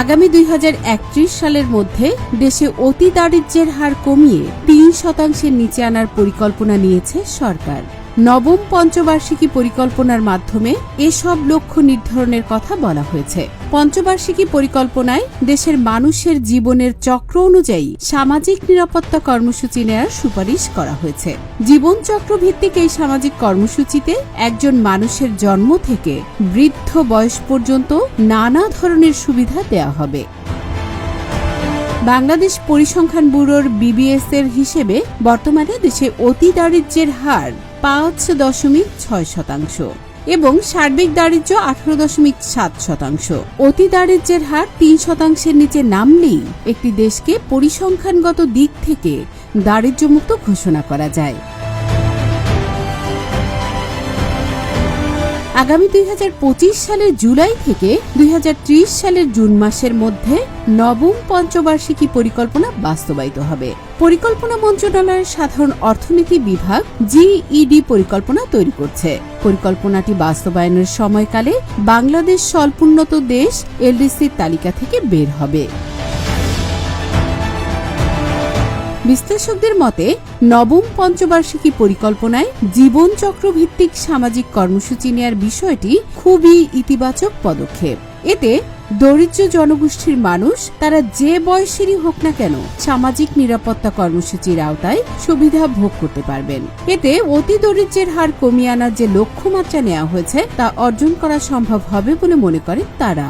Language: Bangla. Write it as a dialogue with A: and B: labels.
A: আগামী দুই হাজার একত্রিশ সালের মধ্যে দেশে অতি দারিদ্র্যের হার কমিয়ে তিন শতাংশের নিচে আনার পরিকল্পনা নিয়েছে সরকার। নবম পঞ্চবার্ষিকী পরিকল্পনার মাধ্যমে এসব লক্ষ্য নির্ধারণের কথা বলা হয়েছে। পঞ্চবার্ষিকী পরিকল্পনায় দেশের মানুষের জীবনের চক্র অনুযায়ী সামাজিক নিরাপত্তা কর্মসূচি নেওয়ার সুপারিশ করা হয়েছে। জীবন চক্র ভিত্তিক এই সামাজিক কর্মসূচিতে একজন মানুষের জন্ম থেকে বৃদ্ধ বয়স পর্যন্ত নানা ধরনের সুবিধা দেওয়া হবে। বাংলাদেশ পরিসংখ্যান ব্যুরোর বিবিএস এর হিসেবে বর্তমানে দেশে অতি দারিদ্র্যের হার পাঁচ দশমিক ছয় শতাংশ এবং সার্বিক দারিদ্র আঠারো দশমিক সাত শতাংশ। অতি দারিদ্রের হার তিন শতাংশের নিচে নামলেই একটি দেশকে পরিসংখ্যানগত দিক থেকে দারিদ্র্যমুক্ত ঘোষণা করা যায়। আগামী দুই হাজার পঁচিশ সালের জুলাই থেকে দুই হাজার ত্রিশ সালের জুন মাসের মধ্যে নবম পঞ্চবার্ষিকী পরিকল্পনা বাস্তবায়িত হবে। পরিকল্পনা মন্ত্রণালয়ের সাধারণ অর্থনীতি বিভাগ জিইডি পরিকল্পনা তৈরি করছে। পরিকল্পনাটি বাস্তবায়নের সময়কালে বাংলাদেশ স্বল্পোন্নত দেশ এলডিসির তালিকা থেকে বের হবে। বিশ্লেষকদের মতে, নবম পঞ্চবার্ষিকী পরিকল্পনায় জীবনচক্র ভিত্তিক সামাজিক কর্মসূচি নেয়ার বিষয়টি খুবই ইতিবাচক পদক্ষেপ। এতে দরিদ্র জনগোষ্ঠীর মানুষ, তারা যে বয়সেরই হোক না কেন, সামাজিক নিরাপত্তা কর্মসূচির আওতায় সুবিধা ভোগ করতে পারবেন। এতে অতি দরিদ্রের হার কমিয়ে আনার যে লক্ষ্যমাত্রা নেওয়া হয়েছে, তা অর্জন করা সম্ভব হবে বলে মনে করেন তারা।